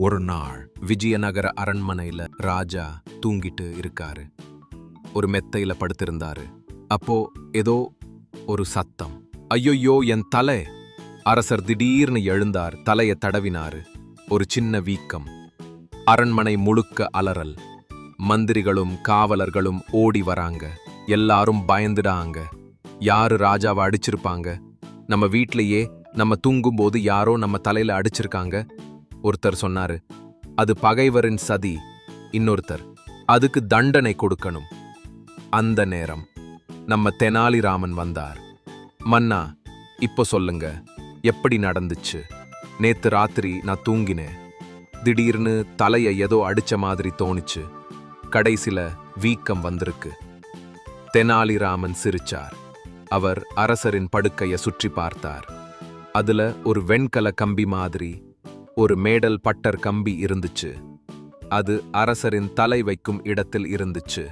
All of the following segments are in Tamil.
ஒரு நாள் விஜயநகர அரண்மனையில ராஜா தூங்கிட்டு இருக்காரு. ஒரு மெத்தையில படுத்திருந்தாரு. அப்போ ஏதோ ஒரு சத்தம். ஐயோயோ என் தலை! அரசர் திடீர்னு எழுந்தார் தலையை தடவினாரு. ஒரு சின்ன வீக்கம். அரண்மனை முழுக்க அலறல். மந்திரிகளும் காவலர்களும் ஓடி வராங்க. எல்லாரும் பயந்துடாங்க. யாரு ராஜாவை அடிச்சிருப்பாங்க? நம்ம வீட்லயே நம்ம தூங்கும்போது யாரோ நம்ம தலையில அடிச்சிருக்காங்க. ஒருத்தர் சொன்னாரு அது பகைவரின் சதி இன்னொருத்தர் அதுக்கு தண்டனை கொடுக்கணும். அந்த நேரம் நம்ம தெனாலிராமன் வந்தார். மன்னா இப்போ சொல்லுங்க எப்படி நடந்துச்சு? நேத்து ராத்திரி நான் தூங்கினேன். திடீர்னு தலையை ஏதோ அடிச்ச மாதிரி தோணுச்சு. கடைசில வீக்கம் வந்திருக்கு. தெனாலிராமன் சிரிச்சார். அவர் அரசரின் படுக்கையை சுற்றி பார்த்தார். அதுல ஒரு வெண்கல கம்பி மாதிரி ஒரு மேடல் பட்டர் கம்பி இருந்துச்சு. அது அரசரின் தலை வைக்கும் இடத்தில் இருந்துச்சு.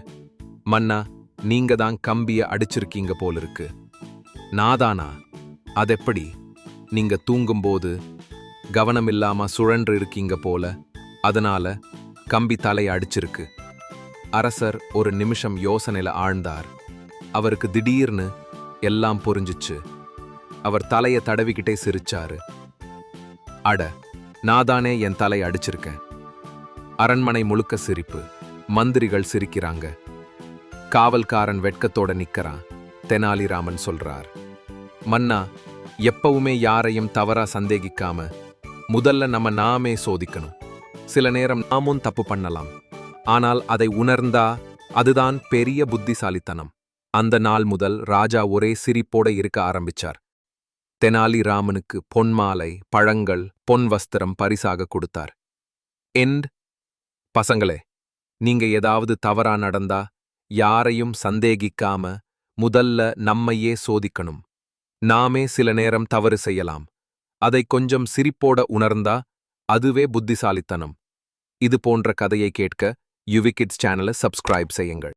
மன்னா நீங்க தான் கம்பிய அடிச்சிருக்கீங்க போலிருக்கு. நாதானா அதெப்படி? நீங்க தூங்கும்போது கவனமில்லாம சுழன்று இருக்கீங்க போல அதனால கம்பி தலை அடிச்சிருக்கு. அரசர் ஒரு நிமிஷம் யோசனையில ஆழ்ந்தார். அவருக்கு திடீர்னு எல்லாம் புரிஞ்சுச்சு. அவர் தலையை தடவிக்கிட்டே சிரிச்சாரு. அட நாதானே என் தலை அடிச்சிருக்கேன் அரண்மனை முழுக்க சிரிப்பு. மந்திரிகள் சிரிக்கிறாங்க. காவல்காரன் வெட்கத்தோட நிக்கிறான் தெனாலிராமன் சொல்றார். மன்னா எப்பவுமே யாரையும் தவறா சந்தேகிக்காம முதல்ல நம்ம நாமே சோதிக்கணும். சில நேரம் நாமும் தப்பு பண்ணலாம். ஆனால் அதை உணர்ந்தா அதுதான் பெரிய புத்திசாலித்தனம். அந்த நாள் முதல் ராஜா ஒரே சிரிப்போட இருக்க ஆரம்பிச்சார். தெனாலிராமனுக்கு பொன்மாலை பழங்கள் பொன் வஸ்திரம் பரிசாக கொடுத்தார். எண்ட் பசங்களே நீங்க ஏதாவது தவறா நடந்தா யாரையும் சந்தேகிக்காம முதல்ல நம்மையே சோதிக்கணும். நாமே சில நேரம் தவறு செய்யலாம். அதை கொஞ்சம் சிரிப்போட உணர்ந்தா அதுவே புத்திசாலித்தனம். இது போன்ற கதையை கேட்க யுவிகிட்ஸ் சேனலை சப்ஸ்கிரைப் செய்யுங்கள்.